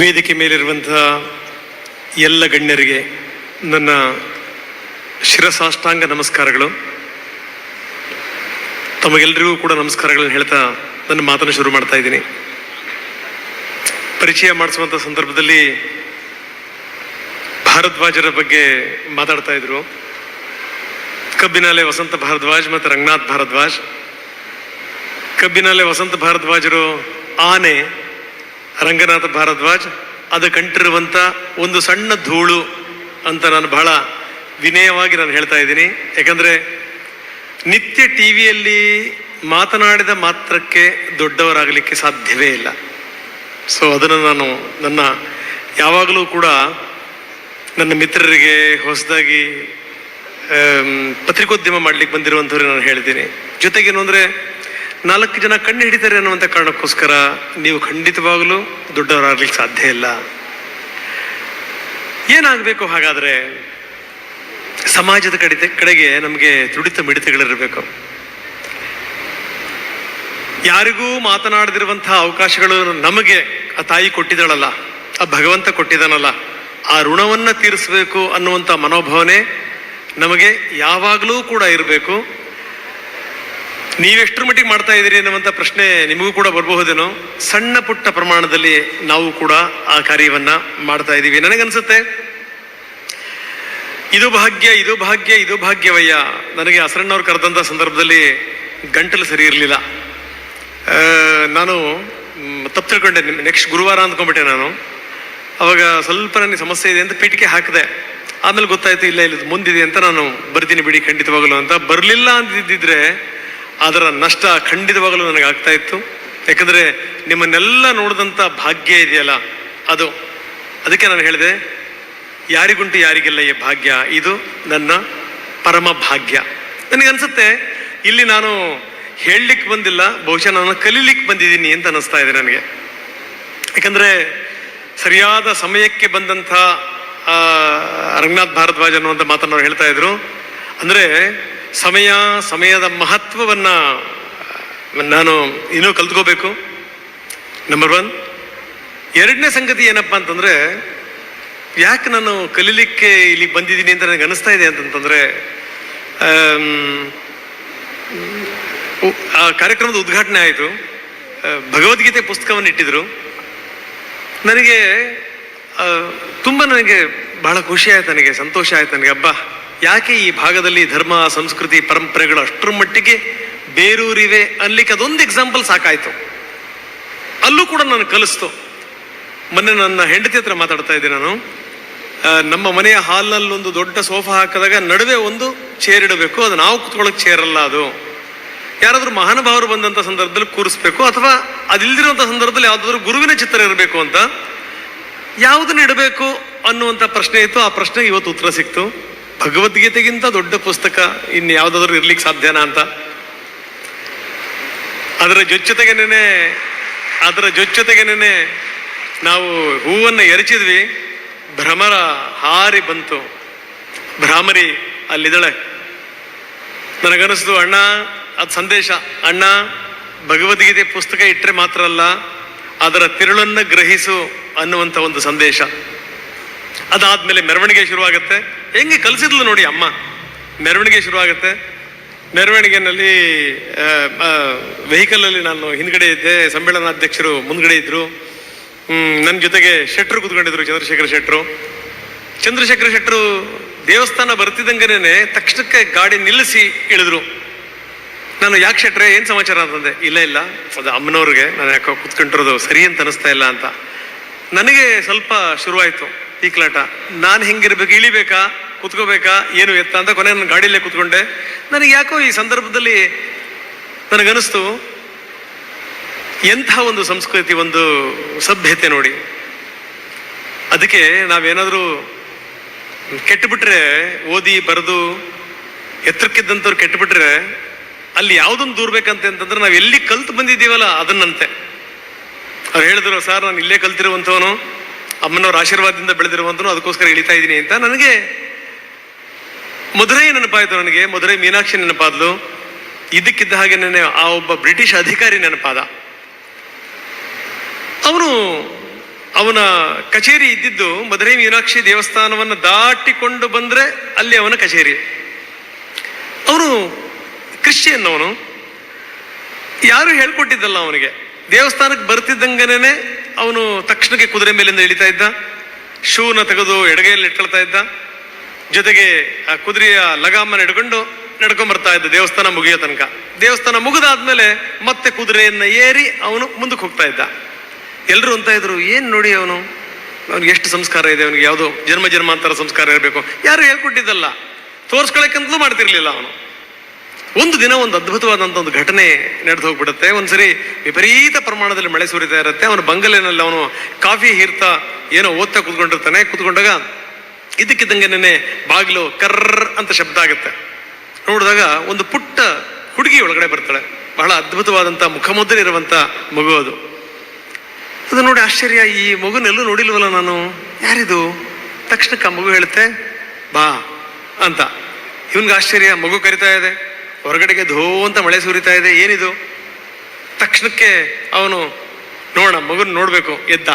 ವೇದಿಕೆ ಮೇಲಿರುವಂತಹ ಎಲ್ಲ ಗಣ್ಯರಿಗೆ ನನ್ನ ಶಿರಸಾಷ್ಟಾಂಗ ನಮಸ್ಕಾರಗಳು. ತಮಗೆಲ್ಲರಿಗೂ ಕೂಡ ನಮಸ್ಕಾರಗಳನ್ನು ಹೇಳ್ತಾ ನನ್ನ ಮಾತನ್ನು ಶುರು ಮಾಡ್ತಾ ಇದ್ದೀನಿ. ಪರಿಚಯ ಮಾಡಿಸುವಂಥ ಸಂದರ್ಭದಲ್ಲಿ ಭಾರದ್ವಾಜರ ಬಗ್ಗೆ ಮಾತಾಡ್ತಾ ಇದ್ರು. ಕಬ್ಬಿನಾಲೆ ವಸಂತ ಭಾರದ್ವಾಜ್ ಮತ್ತು ರಂಗನಾಥ್ ಭಾರದ್ವಾಜ್. ಕಬ್ಬಿನಾಲೆ ವಸಂತ ಭಾರದ್ವಾಜರು ಆನೆ ರಂಗನಾಥ ಭಾರದ್ವಾಜ್, ಅದು ಕಂಟಿರುವಂಥ ಒಂದು ಸಣ್ಣ ಧೂಳು ಅಂತ ನಾನು ಬಹಳ ವಿನಯವಾಗಿ ನಾನು ಹೇಳ್ತಾ ಇದ್ದೀನಿ. ಯಾಕಂದರೆ ನಿತ್ಯ ಟಿ ವಿಯಲ್ಲಿ ಮಾತನಾಡಿದ ಮಾತ್ರಕ್ಕೆ ದೊಡ್ಡವರಾಗಲಿಕ್ಕೆ ಸಾಧ್ಯವೇ ಇಲ್ಲ. ಸೊ ಅದನ್ನು ನಾನು ನನ್ನ ಯಾವಾಗಲೂ ಕೂಡ ನನ್ನ ಮಿತ್ರರಿಗೆ ಹೊಸದಾಗಿ ಪತ್ರಿಕೋದ್ಯಮ ಮಾಡ್ಲಿಕ್ಕೆ ಬಂದಿರುವಂಥವ್ರಿಗೆ ನಾನು ಹೇಳ್ತೀನಿ ಜೊತೆಗೇನು ಅಂದರೆ ನಾಲ್ಕು ಜನ ಕಣ್ಣು ಹಿಡಿತಾರೆ ಅನ್ನುವಂಥ ಕಾರಣಕ್ಕೋಸ್ಕರ ನೀವು ಖಂಡಿತವಾಗಲೂ ದೊಡ್ಡವರಾಗ್ಲಿಕ್ಕೆ ಸಾಧ್ಯ ಇಲ್ಲ. ಏನಾಗಬೇಕು ಹಾಗಾದರೆ? ಸಮಾಜದ ಕಡಿತ ಕಡೆಗೆ ನಮಗೆ ತುಡಿತ ಮಿಡಿತಗಳಿರಬೇಕು. ಯಾರಿಗೂ ಮಾತನಾಡದಿರುವಂತಹ ಅವಕಾಶಗಳು ನಮಗೆ ಆ ತಾಯಿ ಕೊಟ್ಟಿದ್ದಾಳಲ್ಲ, ಆ ಭಗವಂತ ಕೊಟ್ಟಿದ್ದಾನಲ್ಲ, ಆ ಋಣವನ್ನು ತೀರಿಸಬೇಕು ಅನ್ನುವಂಥ ಮನೋಭಾವನೆ ನಮಗೆ ಯಾವಾಗಲೂ ಕೂಡ ಇರಬೇಕು. ನೀವೆಷ್ಟರ ಮಟ್ಟಿಗೆ ಮಾಡ್ತಾ ಇದ್ದೀರಿ ಅನ್ನುವಂಥ ಪ್ರಶ್ನೆ ನಿಮಗೂ ಕೂಡ ಬರಬಹುದೇನೋ? ಸಣ್ಣ ಪುಟ್ಟ ಪ್ರಮಾಣದಲ್ಲಿ ನಾವು ಕೂಡ ಆ ಕಾರ್ಯವನ್ನು ಮಾಡ್ತಾ ಇದ್ದೀವಿ. ನನಗನ್ಸುತ್ತೆ, ಇದು ಭಾಗ್ಯ ಇದು ಭಾಗ್ಯ, ಇದು ಭಾಗ್ಯವಯ್ಯ. ನನಗೆ ಅಸರಣ್ಣವ್ರು ಕರೆದಂಥ ಸಂದರ್ಭದಲ್ಲಿ ಗಂಟಲು ಸರಿ ಇರಲಿಲ್ಲ. ನಾನು ತಪ್ಪು ತಿಳ್ಕೊಂಡೆ. ನೆಕ್ಸ್ಟ್ ಗುರುವಾರ ಅಂದ್ಕೊಂಡ್ಬಿಟ್ಟೆ ನಾನು. ಅವಾಗ ಸ್ವಲ್ಪ ನನಗೆ ಸಮಸ್ಯೆ ಇದೆ ಅಂತ ಪೀಠಿಕೆ ಹಾಕಿದೆ. ಆಮೇಲೆ ಗೊತ್ತಾಯ್ತು, ಇಲ್ಲ ಇಲ್ಲ ಮುಂದಿದೆ ಅಂತ ನಾನು ಬರ್ತೀನಿ ಬಿಡಿ ಖಂಡಿತವಾಗಲು ಅಂತ. ಬರಲಿಲ್ಲ ಅಂದಿದ್ದಿದ್ರೆ ಅದರ ನಷ್ಟ ಖಂಡಿತವಾಗಲೂ ನನಗೆ ಆಗ್ತಾ ಇತ್ತು. ಯಾಕಂದರೆ ನಿಮ್ಮನ್ನೆಲ್ಲ ನೋಡಿದಂಥ ಭಾಗ್ಯ ಇದೆಯಲ್ಲ, ಅದು. ಅದಕ್ಕೆ ನಾನು ಹೇಳಿದೆ, ಯಾರಿಗುಂಟು ಯಾರಿಗಿಲ್ಲ ಈ ಭಾಗ್ಯ, ಇದು ನನ್ನ ಪರಮ ಭಾಗ್ಯ. ನನಗನ್ಸುತ್ತೆ, ಇಲ್ಲಿ ನಾನು ಹೇಳಲಿಕ್ಕೆ ಬಂದಿಲ್ಲ, ಬಹುಶಃ ನಾನು ಕಲೀಲಿಕ್ಕೆ ಬಂದಿದ್ದೀನಿ ಅಂತ ಅನ್ನಿಸ್ತಾ ಇದೆ ನನಗೆ. ಯಾಕಂದರೆ ಸರಿಯಾದ ಸಮಯಕ್ಕೆ ಬಂದಂಥ ರಂಗನಾಥ್ ಭಾರದ್ವಾಜ್ ಅನ್ನುವಂಥ ಮಾತನ್ನು ಹೇಳ್ತಾ ಇದ್ರು. ಅಂದರೆ ಸಮಯ, ಸಮಯದ ಮಹತ್ವವನ್ನ ನಾನು ಇನ್ನೂ ಕಲ್ತ್ಕೋಬೇಕು. ನಂಬರ್ ಒನ್ ಎರಡನೇ ಸಂಗತಿ ಏನಪ್ಪ ಅಂತಂದ್ರೆ, ಯಾಕೆ ನಾನು ಕಲೀಲಿಕ್ಕೆ ಇಲ್ಲಿ ಬಂದಿದ್ದೀನಿ ಅಂತ ನನಗೆ ಅನಿಸ್ತಾ ಇದೆ ಅಂತಂತಂದ್ರೆ ಆ ಕಾರ್ಯಕ್ರಮದ ಉದ್ಘಾಟನೆ ಆಯಿತು. ಭಗವದ್ಗೀತೆ ಪುಸ್ತಕವನ್ನು ಇಟ್ಟಿದ್ರು. ನನಗೆ ತುಂಬ ನನಗೆ ಬಹಳ ಖುಷಿ ಆಯ್ತು, ನನಗೆ ಸಂತೋಷ ಆಯ್ತು, ನನಗೆ ಹಬ್ಬ. ಯಾಕೆ ಈ ಭಾಗದಲ್ಲಿ ಧರ್ಮ, ಸಂಸ್ಕೃತಿ, ಪರಂಪರೆಗಳು ಅಷ್ಟರ ಮಟ್ಟಿಗೆ ಬೇರೂರಿವೆ ಅನ್ಲಿಕ್ಕೆ ಅದೊಂದು ಎಕ್ಸಾಂಪಲ್ ಸಾಕಾಯ್ತು. ಅಲ್ಲೂ ಕೂಡ ನಾನು ಕಲಿಸ್ತು. ಮೊನ್ನೆ ನನ್ನ ಹೆಂಡತಿ ಹತ್ರ ಮಾತಾಡ್ತಾ ಇದ್ದೆ ನಾನು. ನಮ್ಮ ಮನೆಯ ಹಾಲ್ನಲ್ಲಿ ಒಂದು ದೊಡ್ಡ ಸೋಫಾ ಹಾಕಿದಾಗ ನಡುವೆ ಒಂದು ಚೇರ್ ಇಡಬೇಕು, ಅದು ನಾವು ಕುತ್ಕೊಳ್ಳೋಕೆ ಚೇರ್ ಅಲ್ಲ ಅದು. ಯಾರಾದರೂ ಮಹಾನುಭಾವರು ಬಂದಂಥ ಸಂದರ್ಭದಲ್ಲಿ ಕೂರಿಸ್ಬೇಕು, ಅಥವಾ ಅದಿಲ್ದಿರುವಂಥ ಸಂದರ್ಭದಲ್ಲಿ ಯಾವುದಾದ್ರೂ ಗುರುವಿನ ಚಿತ್ರ ಇರಬೇಕು ಅಂತ. ಯಾವುದನ್ನು ಇಡಬೇಕು ಅನ್ನುವಂಥ ಪ್ರಶ್ನೆ ಇತ್ತು. ಆ ಪ್ರಶ್ನೆಗೆ ಇವತ್ತು ಉತ್ತರ ಸಿಕ್ತು. ಭಗವದ್ಗೀತೆಗಿಂತ ದೊಡ್ಡ ಪುಸ್ತಕ ಇನ್ನು ಯಾವುದಾದ್ರೂ ಇರ್ಲಿಕ್ಕೆ ಸಾಧ್ಯನಾ ಅಂತ? ಅದರ ಜೊಚ್ಚತೆಗೆನೇ ಅದರ ಜೊಚ್ಚತೆಗೆನೇ ನಾವು ಹೂವನ್ನು ಎರಚಿದ್ವಿ. ಭ್ರಮರ ಹಾರಿ ಬಂತು. ಭ್ರಾಮರಿ ಅಲ್ಲಿದ್ದಾಳೆ. ನನಗನ್ನಿಸ್ತು, ಅಣ್ಣ, ಅದು ಸಂದೇಶ. ಅಣ್ಣ, ಭಗವದ್ಗೀತೆ ಪುಸ್ತಕ ಇಟ್ಟರೆ ಮಾತ್ರ ಅಲ್ಲ, ಅದರ ತಿರುಳನ್ನು ಗ್ರಹಿಸು ಅನ್ನುವಂಥ ಒಂದು ಸಂದೇಶ. ಅದಾದ್ಮೇಲೆ ಮೆರವಣಿಗೆ ಶುರುವಾಗುತ್ತೆ. ಹೆಂಗೆ ಕಲಿಸಿದ್ಲು ನೋಡಿ ಅಮ್ಮ? ಮೆರವಣಿಗೆ ಶುರುವಾಗುತ್ತೆ. ಮೆರವಣಿಗೆನಲ್ಲಿ ವೆಹಿಕಲಲ್ಲಿ ನಾನು ಹಿಂದ್ಗಡೆ ಇದ್ದೆ, ಸಮ್ಮೇಳನಾಧ್ಯಕ್ಷರು ಮುಂದ್ಗಡೆ ಇದ್ದರು ನನ್ನ ಜೊತೆಗೆ ಶೆಟ್ರು ಕುತ್ಕೊಂಡಿದ್ರು, ಚಂದ್ರಶೇಖರ ಶೆಟ್ರು. ಚಂದ್ರಶೇಖರ ಶೆಟ್ರು ದೇವಸ್ಥಾನ ಬರ್ತಿದ್ದಂಗೆನೆ ತಕ್ಷಣಕ್ಕೆ ಗಾಡಿ ನಿಲ್ಲಿಸಿ ಇಳಿದ್ರು. ನಾನು ಯಾಕೆ ಶೆಟ್ರೆ, ಏನು ಸಮಾಚಾರ ಅಂತಂದೆ? ಇಲ್ಲ ಇಲ್ಲ. ಅದು ಅಮ್ಮನವ್ರಿಗೆ, ನಾನು ಯಾಕೋ ಕುತ್ಕೊಂಡಿರೋದು ಸರಿ ಅಂತ ಅನಿಸ್ತಾ ಇಲ್ಲ ಅಂತ. ನನಗೆ ಸ್ವಲ್ಪ ಶುರುವಾಯ್ತು ಕ್ಲಾಟ. ನಾನು ಹೆಂಗಿರ್ಬೇಕು, ಇಳಿಬೇಕಾ? ಕುತ್ಕೋಬೇಕಾ? ಏನು ಎತ್ತ ಅಂತ ಕೊನೆ ನನ್ನ ಗಾಡಿಯಲ್ಲೇ ಕುತ್ಕೊಂಡೆ. ನನಗೆ ಯಾಕೋ ಈ ಸಂದರ್ಭದಲ್ಲಿ ನನಗನ್ನಿಸ್ತು ಎಂಥ ಒಂದು ಸಂಸ್ಕೃತಿ, ಒಂದು ಸಭ್ಯತೆ ನೋಡಿ. ಅದಕ್ಕೆ ನಾವೇನಾದರೂ ಕೆಟ್ಟುಬಿಟ್ರೆ ಓದಿ, ಬರೆದು, ಎತ್ತರಕ್ಕಿದ್ದಂಥವ್ರು ಕೆಟ್ಟುಬಿಟ್ರೆ ಅಲ್ಲಿ ಯಾವುದನ್ನು ದೂರಬೇಕಂತೆ ಅಂತಂದ್ರೆ ನಾವು ಎಲ್ಲಿ ಕಲ್ತು ಬಂದಿದ್ದೀವಲ್ಲ ಅದನ್ನಂತೆ. ಅವ್ರು ಹೇಳಿದ್ರು, ಸರ್, ನಾನು ಇಲ್ಲೇ ಕಲ್ತಿರುವಂಥವನು, ಅಮ್ಮನವ್ರ ಆಶೀರ್ವಾದದಿಂದ ಬೆಳೆದಿರುವಂಥವನು, ಅದಕ್ಕೋಸ್ಕರ ಇಳಿತಾ ಇದ್ದೀನಿ ಅಂತ ನನಗೆ ಮಧುರೈ ನೆನಪಾಯಿತು ನನಗೆ ಮಧುರೈ ಮೀನಾಕ್ಷಿ ನೆನಪಾದ್ಲು. ಇದಕ್ಕಿದ್ದ ಹಾಗೆ ನೆನೆ ಆ ಒಬ್ಬ ಬ್ರಿಟಿಷ್ ಅಧಿಕಾರಿ ನೆನಪಾದ. ಅವನು ಅವನ ಕಚೇರಿ ಇದ್ದಿದ್ದು ಮಧುರೈ ಮೀನಾಕ್ಷಿ ದೇವಸ್ಥಾನವನ್ನು ದಾಟಿಕೊಂಡು ಬಂದ್ರೆ ಅಲ್ಲಿ ಅವನ ಕಚೇರಿ. ಅವನು ಕ್ರಿಶ್ಚಿಯನ್ ಅವನು ಯಾರು ಹೇಳ್ಕೊಟ್ಟಿದ್ದಲ್ಲ ಅವನಿಗೆ. ದೇವಸ್ಥಾನಕ್ಕೆ ಬರ್ತಿದ್ದಂಗನೇ ಅವನು ತಕ್ಷಣಕ್ಕೆ ಕುದುರೆ ಮೇಲಿಂದ ಇಳಿತಾ ಇದ್ದ. ಶೂನ ತೆಗೆದು ಎಡಗೈಯಲ್ಲಿ ಇಟ್ಕೊಳ್ತಾ ಇದ್ದ. ಜೊತೆಗೆ, ಆ, ಕುದುರೆಯ ಲಗಾಮನ ಹಿಡ್ಕೊಂಡು ನಡ್ಕೊಂಡ್ ಬರ್ತಾ ಇದ್ದ ದೇವಸ್ಥಾನ ಮುಗಿಯೋ ತನಕ. ದೇವಸ್ಥಾನ ಮುಗಿದಾದ್ಮೇಲೆ ಮತ್ತೆ ಕುದುರೆಯನ್ನ ಏರಿ ಅವನು ಮುಂದಕ್ಕೆ ಹೋಗ್ತಾ ಇದ್ದ. ಎಲ್ಲರೂ ಅಂತ ಇದ್ರು, ಏನು ನೋಡಿ ಅವನು? ಅವ್ನಿಗೆ ಎಷ್ಟು ಸಂಸ್ಕಾರ ಇದೆ? ಅವನಿಗೆ ಯಾವುದೋ ಜನ್ಮ ಜನ್ಮಾಂತರ ಸಂಸ್ಕಾರ ಇರಬೇಕು. ಯಾರು ಹೇಳ್ಕೊಟ್ಟಿದ್ದಲ್ಲ. ತೋರ್ಸ್ಕೊಳಕ್ಕಂತಲೂ ಮಾಡ್ತಿರ್ಲಿಲ್ಲ ಅವನು. ಒಂದು ದಿನ ಒಂದು ಅದ್ಭುತವಾದಂಥ ಒಂದು ಘಟನೆ ನಡೆದು ಹೋಗ್ಬಿಡುತ್ತೆ. ಒಂದ್ಸರಿ ವಿಪರೀತ ಪ್ರಮಾಣದಲ್ಲಿ ಮಳೆ ಸುರಿತಾ ಇರುತ್ತೆ. ಅವನು ಬಂಗಲೆನಲ್ಲಿ ಅವನು ಕಾಫಿ ಹೀರ್ತಾ ಏನೋ ಓದ್ತಾ ಕೂತ್ಕೊಂಡಿರ್ತಾನೆ. ಕೂತ್ಕೊಂಡಾಗ ಇದಕ್ಕಿದ್ದಂಗೆನೆ ಬಾಗಿಲು ಕರ್ರ್ ಅಂತ ಶಬ್ದ ಆಗುತ್ತೆ. ನೋಡಿದಾಗ ಒಂದು ಪುಟ್ಟ ಹುಡುಗಿ ಒಳಗಡೆ ಬರ್ತಾಳೆ. ಬಹಳ ಅದ್ಭುತವಾದಂಥ ಮುಖಮುದ್ರೆ ಇರುವಂಥ ಮಗು ಅದು. ಅದು ನೋಡಿ ಆಶ್ಚರ್ಯ, ಈ ಮಗುನೆಲ್ಲೂ ನೋಡಿಲ್ವಲ್ಲ ನಾನು? ಯಾರಿದು? ತಕ್ಷಣಕ್ಕೆ ಆ ಮಗು ಹೇಳುತ್ತೆ, ಬಾ ಅಂತ. ಇವನ್ಗೆ ಆಶ್ಚರ್ಯ, ಮಗು ಕರಿತಾ ಇದೆ. ಹೊರಗಡೆಗೆ ಧೋ ಅಂತ ಮಳೆ ಸುರಿತಾ ಇದೆ. ಏನಿದು? ತಕ್ಷಣಕ್ಕೆ ಅವನು, ನೋಡೋಣ, ಮಗುನ ನೋಡಬೇಕು, ಎದ್ದ.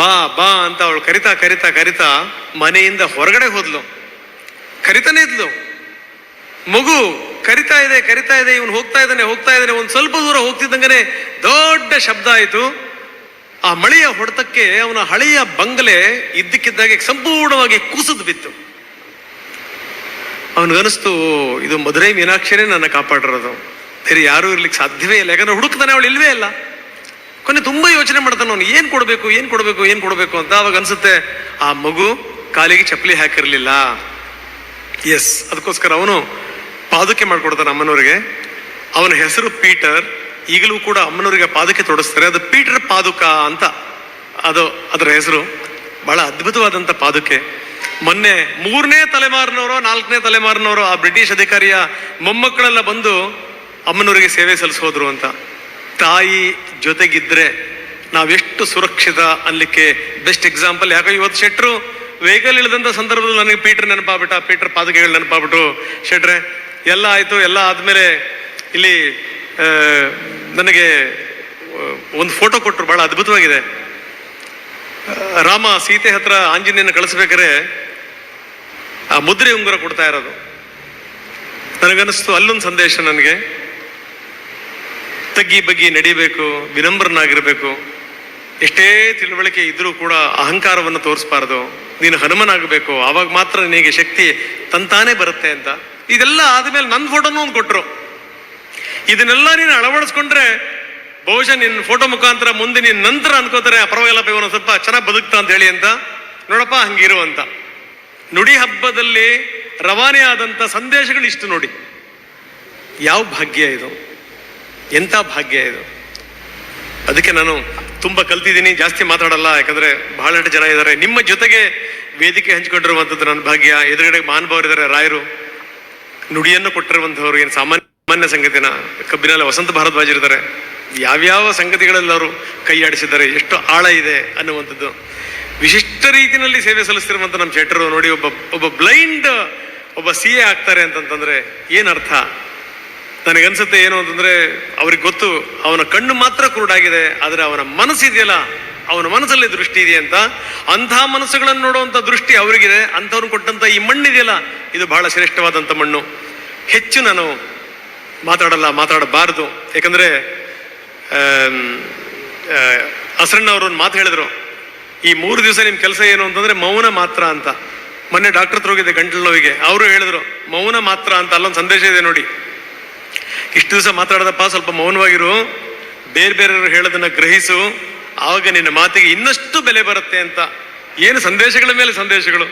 ಬಾ ಬಾ ಅಂತ ಅವಳು ಕರಿತಾ ಕರಿತಾ ಕರಿತಾ ಮನೆಯಿಂದ ಹೊರಗಡೆ ಹೋದ್ಲು. ಕರಿತಾನೆ ಇದ್ಲು. ಮಗು ಕರಿತಾ ಇದೆ ಕರಿತಾ ಇದೆ, ಇವನು ಹೋಗ್ತಾ ಇದ್ದಾನೆ ಹೋಗ್ತಾ ಇದ್ದಾನೆ. ಒಂದು ಸ್ವಲ್ಪ ದೂರ ಹೋಗ್ತಿದ್ದಂಗೆ ದೊಡ್ಡ ಶಬ್ದ ಆಯಿತು. ಆ ಮಳೆಯ ಹೊಡೆತಕ್ಕೆ ಅವನ ಹಳೆಯ ಬಂಗಲೆ ಇದ್ದಕ್ಕಿದ್ದಾಗೆ ಸಂಪೂರ್ಣವಾಗಿ ಕುಸಿದು ಬಿತ್ತು. ಅವನಿಗನಿಸ್ತು, ಇದು ಮಧುರೈ ಮೀನಾಕ್ಷರೇ ನನ್ನ ಕಾಪಾಡಿರೋದು. ಬೇರೆ ಯಾರೂ ಇರ್ಲಿಕ್ಕೆ ಸಾಧ್ಯವೇ ಇಲ್ಲ. ಯಾಕಂದ್ರೆ ಹುಡುಕ್ತಾನೆ ಅವಳು ಇಲ್ವೇ ಇಲ್ಲ. ಕೊನೆ ತುಂಬ ಯೋಚನೆ ಮಾಡ್ತಾನೆ ಅವನು, ಏನು ಕೊಡಬೇಕು ಏನು ಕೊಡಬೇಕು ಏನು ಕೊಡಬೇಕು? ಅಂತ ಅವಾಗ ಅನ್ಸುತ್ತೆ, ಆ ಮಗು ಕಾಲಿಗೆ ಚಪ್ಪಲಿ ಹಾಕಿರಲಿಲ್ಲ. ಎಸ್ ಅದಕ್ಕೋಸ್ಕರ ಅವನು ಪಾದುಕೆ ಮಾಡ್ಕೊಡ್ತಾನೆ ಅಮ್ಮನವ್ರಿಗೆ. ಅವನ ಹೆಸರು ಪೀಟರ್, ಈಗಲೂ ಕೂಡ ಅಮ್ಮನವರಿಗೆ ಪಾದುಕೆ ತೊಡಸ್ತಾರೆ. ಅದು ಪೀಟರ್ ಪಾದುಕ ಅಂತ, ಅದು ಅದರ ಹೆಸರು. ಬಹಳ ಅದ್ಭುತವಾದಂಥ ಪಾದುಕೆ. ಮೊನ್ನೆ ಮೂರನೇ ತಲೆಮಾರಿನವರು, ನಾಲ್ಕನೇ ತಲೆಮಾರಿನವರು ಆ ಬ್ರಿಟಿಷ್ ಅಧಿಕಾರಿಯ ಮೊಮ್ಮಕ್ಕಳೆಲ್ಲ ಬಂದು ಅಮ್ಮನವರಿಗೆ ಸೇವೆ ಸಲ್ಲಿಸೋದ್ರು ಅಂತ. ತಾಯಿ ಜೊತೆಗಿದ್ರೆ ನಾವೆಷ್ಟು ಸುರಕ್ಷಿತ ಅನ್ಲಿಕ್ಕೆ ಬೆಸ್ಟ್ ಎಕ್ಸಾಂಪಲ್ ಯಾಕೋ ಇವತ್ತು ಶೆಟ್ರು ವೆಹಿಕಲ್ ಇಳಿದಂಥ ಸಂದರ್ಭದಲ್ಲಿ ನನಗೆ ಪೀಟರ್ ನೆನಪಾಗ್ಬಿಟ್ಟ, ಪೀಟರ್ ಪಾದಕೆಗಳು ನೆನಪಾಗ್ಬಿಟ್ಟು, ಶೆಟ್ರೆ, ಎಲ್ಲ ಆಯ್ತು, ಎಲ್ಲ ಆದ್ಮೇಲೆ ಇಲ್ಲಿ ನನಗೆ ಒಂದು ಫೋಟೋ ಕೊಟ್ಟರು ಬಹಳ ಅದ್ಭುತವಾಗಿದೆ. ರಾಮ ಸೀತೆ ಹತ್ರ ಆಂಜನೇಯನ ಕಳಿಸ್ಬೇಕಾರೆ ಆ ಮುದ್ರೆ ಉಂಗುರ ಕೊಡ್ತಾ ಇರೋದು. ನನಗನ್ನಿಸ್ತು ಅಲ್ಲೊಂದು ಸಂದೇಶ ನನಗೆ. ತಗ್ಗಿ ಬಗ್ಗಿ ನಡಿಬೇಕು, ವಿನಮ್ರನಾಗಿರಬೇಕು. ಎಷ್ಟೇ ತಿಳುವಳಿಕೆ ಇದ್ರೂ ಕೂಡ ಅಹಂಕಾರವನ್ನು ತೋರಿಸಬಾರ್ದು. ನೀನು ಹನುಮನಾಗಬೇಕು, ಆವಾಗ ಮಾತ್ರ ನಿನಗೆ ಶಕ್ತಿ ತಂತಾನೇ ಬರುತ್ತೆ ಅಂತ. ಇದೆಲ್ಲ ಆದಮೇಲೆ ನನ್ನ ಫೋಟೋನು ಒಂದು ಕೊಟ್ಟರು ಇದನ್ನೆಲ್ಲ ನೀನು ಅಳವಡಿಸ್ಕೊಂಡ್ರೆ ಬಹುಶಃ ನಿನ್ನ ಫೋಟೋ ಮುಖಾಂತರ ಮುಂದೆ ನಿನ್ನ ನಂತರ ಅನ್ಕೋತಾರೆ ಪರವಾಗಿಲ್ಲಪ್ಪ ಇವನು ಸ್ವಲ್ಪ ಚೆನ್ನಾಗಿ ಬದುಕ್ತಾ ಅಂತ ಹೇಳಿ ಅಂತ. ನೋಡಪ್ಪ, ಹಂಗಿರು ಅಂತ. ನುಡಿ ಹಬ್ಬದಲ್ಲಿ ರವಾನೆ ಆದಂಥ ಸಂದೇಶಗಳು ಇಷ್ಟು ನೋಡಿ. ಯಾವ ಭಾಗ್ಯ ಇದು? ಎಂಥ ಭಾಗ್ಯ ಇದು? ಅದಕ್ಕೆ ನಾನು ತುಂಬ ಕಲ್ತಿದ್ದೀನಿ, ಜಾಸ್ತಿ ಮಾತಾಡಲ್ಲ, ಯಾಕಂದ್ರೆ ಬಹಳಷ್ಟು ಜನ ಇದ್ದಾರೆ. ನಿಮ್ಮ ಜೊತೆಗೆ ವೇದಿಕೆ ಹಂಚಿಕೊಂಡಿರುವಂಥದ್ದು ನನ್ನ ಭಾಗ್ಯ. ಎದುರುಗಡೆ ಮಹಾನುಭಾವರಿದ್ದಾರೆ ರಾಯರು. ನುಡಿಯನ್ನು ಕೊಟ್ಟಿರುವಂಥವ್ರು, ಏನು ಸಾಮಾನ್ಯ ಸಾಮಾನ್ಯ ಸಂಗತಿನ, ಕಬ್ಬಿನಲ್ಲಿ ವಸಂತ ಭಾರದ್ವಾಜ್ ಇರ್ತಾರೆ ಯಾವ್ಯಾವ ಸಂಗತಿಗಳಲ್ಲಿ ಕೈ ಆಡಿಸಿದ್ದಾರೆ, ಎಷ್ಟು ಆಳ ಇದೆ ಅನ್ನುವಂಥದ್ದು. ವಿಶಿಷ್ಟ ರೀತಿಯಲ್ಲಿ ಸೇವೆ ಸಲ್ಲಿಸ್ತಿರುವಂಥ ನಮ್ಮ ಶೆಟ್ಟರು ನೋಡಿ, ಒಬ್ಬ ಒಬ್ಬ ಬ್ಲೈಂಡ್, ಒಬ್ಬ ಸಿ ಎ ಆಗ್ತಾರೆ ಅಂತಂತಂದ್ರೆ ಏನರ್ಥ ನನಗನ್ಸುತ್ತೆ ಏನು ಅಂತಂದ್ರೆ, ಅವ್ರಿಗೆ ಗೊತ್ತು, ಅವನ ಕಣ್ಣು ಮಾತ್ರ ಕುರುಡಾಗಿದೆ, ಆದರೆ ಅವನ ಮನಸ್ಸಿದೆಯಲ್ಲ ಅವನ ಮನಸ್ಸಲ್ಲಿ ದೃಷ್ಟಿ ಇದೆ ಅಂತ. ಅಂಥ ಮನಸ್ಸುಗಳನ್ನು ನೋಡುವಂಥ ದೃಷ್ಟಿ ಅವರಿಗಿದೆ, ಅಂಥವ್ರು ಕೊಟ್ಟಂಥ ಈ ಮಣ್ಣಿದೆಯಲ್ಲ ಇದು ಬಹಳ ಶ್ರೇಷ್ಠವಾದಂಥ ಮಣ್ಣು. ಹೆಚ್ಚು ನಾನು ಮಾತಾಡಲ್ಲ, ಮಾತಾಡಬಾರದು. ಯಾಕಂದ್ರೆ ಅವರು ಒಂದು ಮಾತು ಹೇಳಿದ್ರು. ಈ ಮೂರು ದಿವಸ ನಿಮ್ಮ ಕೆಲಸ ಏನು ಅಂತಂದ್ರೆ, ಮೌನ ಮಾತ್ರ ಅಂತ. ಮೊನ್ನೆ ಡಾಕ್ಟರ್ ಹತ್ರ ಹೋಗಿದ್ದೆ ಗಂಟಲು ನೋವಿಗೆ. ಅವರು ಹೇಳಿದ್ರು, ಮೌನ ಮಾತ್ರ ಅಂತ, ಅಲ್ಲೊಂದು ಸಂದೇಶ ಇದೆ ನೋಡಿ. ಇಷ್ಟು ದಿವಸ ಮಾತಾಡದಪ್ಪ, ಸ್ವಲ್ಪ ಮೌನವಾಗಿರು. ಬೇರೆ ಬೇರೆಯವರು ಹೇಳೋದನ್ನ ಗ್ರಹಿಸು. ಆವಾಗ ನಿನ್ನ ಮಾತಿಗೆ ಇನ್ನಷ್ಟು ಬೆಲೆ ಬರುತ್ತೆ ಅಂತ. ಏನು ಸಂದೇಶಗಳ ಮೇಲೆ ಸಂದೇಶಗಳು?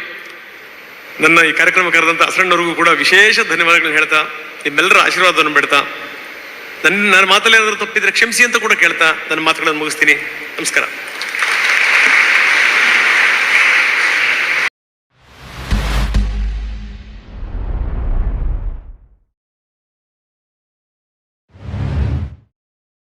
ನನ್ನ ಈ ಕಾರ್ಯಕ್ರಮ ಕರೆದಂತ ಅಸರಣ್ಣವರಿಗೂ ಕೂಡ ವಿಶೇಷ ಧನ್ಯವಾದಗಳನ್ನ ಹೇಳ್ತಾ, ನಿಮ್ಮೆಲ್ಲರ ಆಶೀರ್ವಾದವನ್ನು ಬಿಡ್ತಾ. ನನ್ನ ನನ್ನ ಮಾತಲ್ಲಿ ಏನಾದರೂ ತಪ್ಪಿದ್ರೆ ಕ್ಷಮಿಸಿ ಅಂತ ಕೂಡ ಕೇಳ್ತಾ, ನನ್ನ ಮಾತುಗಳನ್ನು ಮುಗಿಸ್ತೀನಿ. ನಮಸ್ಕಾರ.